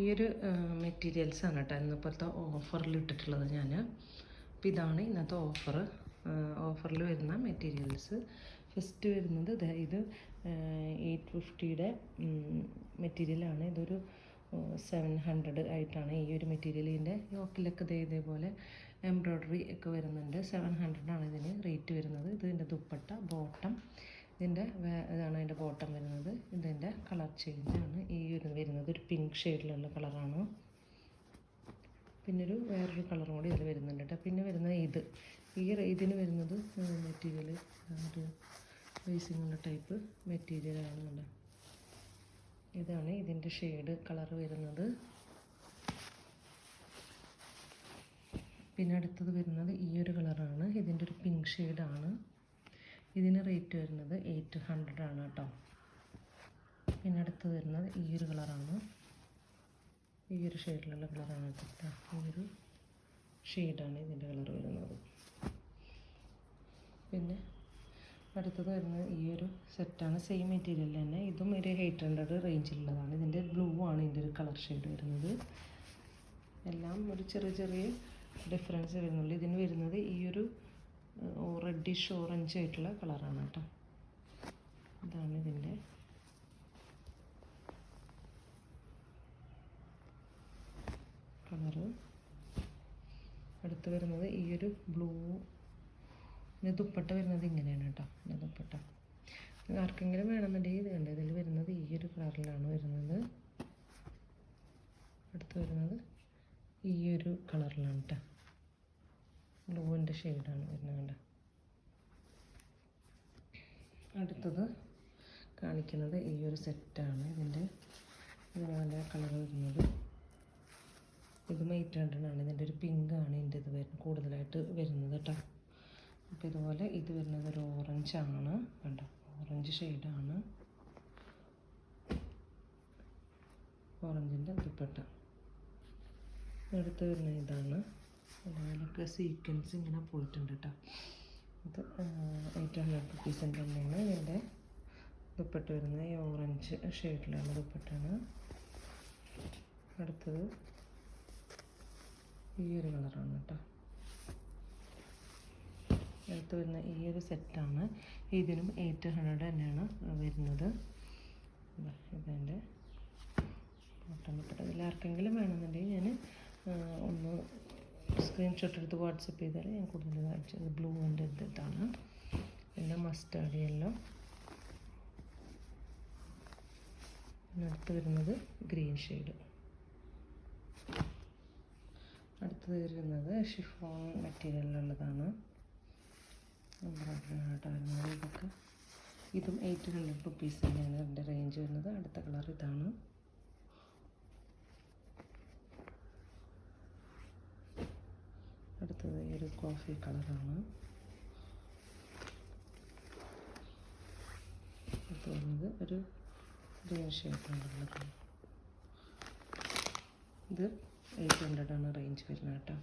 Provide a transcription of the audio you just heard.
ഈ ഒരു മെറ്റീരിയൽസ് ആണ് കേട്ടോ ഇന്നിപ്പോഴത്തെ ഓഫറിൽ ഇട്ടിട്ടുള്ളത് ഞാൻ അപ്പോൾ ഇതാണ് ഇന്നത്തെ ഓഫർ ഓഫറിൽ വരുന്ന മെറ്റീരിയൽസ് ഫസ്റ്റ് വരുന്നത് ഇത് എയ്റ്റ് ഫിഫ്റ്റിയുടെ മെറ്റീരിയലാണ് ഇതൊരു സെവൻ ഹൺഡ്രഡ് ആയിട്ടാണ് ഈ ഒരു മെറ്റീരിയൽ ഇതിന്റെ യോക്കിലൊക്കെ ദേ ഇതേപോലെ എംബ്രോയ്ഡറി ഒക്കെ വരുന്നുണ്ട്. സെവൻ ഹൺഡ്രഡാണ് ഇതിന് റേറ്റ് വരുന്നത്. ഇതിന്റെ ദുപ്പട്ട ബോട്ടം ഇതിന്റെ ഇതാണ് അതിന്റെ ബോട്ടം വരുന്നത്. ഇതിന്റെ കളർ ചേഞ്ചാണ് ഈ ഒരു വരുന്നത് ഒരു പിങ്ക് ഷെയ്ഡിലുള്ള കളറാണ് പിന്നെ ഒരു വേറൊരു കളറും കൂടി ഇതിൽ വരുന്നുണ്ട് കേട്ടോ പിന്നെ വരുന്നത് ഇത്. ഈ ഇതിന് വരുന്നത് മെറ്റീരിയൽ ഒരു ബേസിങ്ങുള്ള ടൈപ്പ് മെറ്റീരിയലാണ് കണ്ടോ ഇതാണ് ഇതിന്റെ ഷെയ്ഡ് കളർ വരുന്നത്. പിന്നെ അടുത്തത് വരുന്നത് ഈ ഒരു കളറാണ് ഇതിന്റെ ഒരു പിങ്ക് ഷെയ്ഡാണ് ഇതിന് റേറ്റ് വരുന്നത് എയ്റ്റ് ഹൺഡ്രഡ് ആണ് കേട്ടോ. പിന്നെ അടുത്ത് വരുന്നത് ഈ ഒരു കളറാണ് ഈ ഒരു ഷെയ്ഡിലുള്ള കളറാണ് കേട്ടോ. ഈ ഒരു ഷെയ്ഡാണ് ഇതിന്റെ കളർ വരുന്നത്. പിന്നെ അടുത്തത് വരുന്നത് ഈ ഒരു സെറ്റാണ് സെയിം മെറ്റീരിയൽ തന്നെ. ഇതും ഒരു എയ്റ്റ് ഹൺഡ്രഡ് റേഞ്ചിലുള്ളതാണ് ഇതിന്റെ ബ്ലൂ ആണ് ഇതിന്റെ ഒരു കളർ ഷെയ്ഡ് വരുന്നത്. എല്ലാം ഒരു ചെറിയ ചെറിയ ഡിഫറൻസ് വരുന്നുള്ളൂ. ഇതിന് വരുന്നത് ഈ ഒരു റെഡിഷ് ഓറഞ്ച് ആയിട്ടുള്ള കളറാണ് കേട്ടോ. ഇതാണ് ഇതിന്റെ. കളറ്. അടുത്ത് വരുന്നത് ഈ ഒരു ബ്ലൂ പിന്നെ ദുപ്പട്ട വരുന്നത് ഇങ്ങനെയാണ് കേട്ടോ പിന്നെ ദുപ്പട്ട. ആർക്കെങ്കിലും വേണമെന്നുണ്ടെങ്കിൽ ഇത് കണ്ടോ ഇതിൽ വരുന്നത് ഈ ഒരു കളറിലാണ് വരുന്നത്. അടുത്ത് വരുന്നത് ഈ ഒരു കളറിലാണ് കേട്ടോ. ബ്ലൂവിന്റെ ഷെയ്ഡാണ് വരുന്നത് അടുത്തത് കാണിക്കുന്നത് ഈ ഒരു സെറ്റാണ് ഇതിന്റെ നാല് കളർ വരുന്നത്. ഇത് എയ്റ്റ് ഹൺഡ്രഡാണ് ഇതിന്റെ ഒരു പിങ്ക് ആണ് ഇതിന്റെ ഇത് വരുന്നത് കൂടുതലായിട്ട് വരുന്നത് കേട്ടോ അപ്പോൾ ഇതുപോലെ ഇത് വരുന്നത് ഒരു ഓറഞ്ച് ആണ്. കണ്ടോ? ഓറഞ്ച് ഷെയ്ഡാണ് ഓറഞ്ചിന്റെ ദുപ്പട്ട. അടുത്ത് വരുന്ന ഇതാണ്. അതുപോലൊക്കെ സീക്വൻസ് ഇങ്ങനെ പോയിട്ടുണ്ട് കേട്ടോ ഇത് എയ്റ്റ് ഹൺഡ്രഡ് റുപ്പീസിന്റെ തന്നെയാണ്. ഇതിന്റെ ദുപ്പട്ട് വരുന്നത്. ഈ ഓറഞ്ച് ഷെയ്ഡിലുള്ള ദുപ്പട്ടാണ്. അടുത്തത് ഈ ഒരു കളറാണ് കേട്ടോ അടുത്ത് വരുന്ന ഈ ഒരു സെറ്റാണ് ഇതിനും എയ്റ്റ് ഹൺഡ്രഡ് തന്നെയാണ് വരുന്നത്. ഇതാ ഇതെന്റെ ബോട്ടം ദുപ്പട്ട. ഇതിൽ ആർക്കെങ്കിലും വേണമെന്നുണ്ടെങ്കിൽ ഞാൻ സ്ക്രീൻഷോട്ട് എടുത്ത് വാട്സപ്പ് ചെയ്താൽ ഞാൻ കൂടുതൽ കാണിച്ചത് ബ്ലൂവിന്റെ ഇതാണ്. പിന്നെ മസ്റ്റാർഡ് യെല്ലോ അടുത്ത് വരുന്നത് ഗ്രീൻ ഷെയ്ഡ് അടുത്തത് വരുന്നത് ഷിഫോൺ മെറ്റീരിയലിലുള്ളതാണ് വരുന്നത് ഇതൊക്കെ ഇതും എയ്റ്റ് ഹൺഡ്രഡ് റുപ്പീസ് തന്നെയാണ് ഇതിന്റെ റേഞ്ച് വരുന്നത്. അടുത്ത കളർ ഇതാണ് അടുത്തത് ഈ ഒരു കോഫി കളറാണ് തോന്നുന്നത് ഒരു ഗ്രീൻ ഷെയ്ഡിലുള്ളത് ഇത് എയ്റ്റ് ഹൺഡ്രഡ് ആണ് റേഞ്ച് വരുന്നത് കേട്ടോ.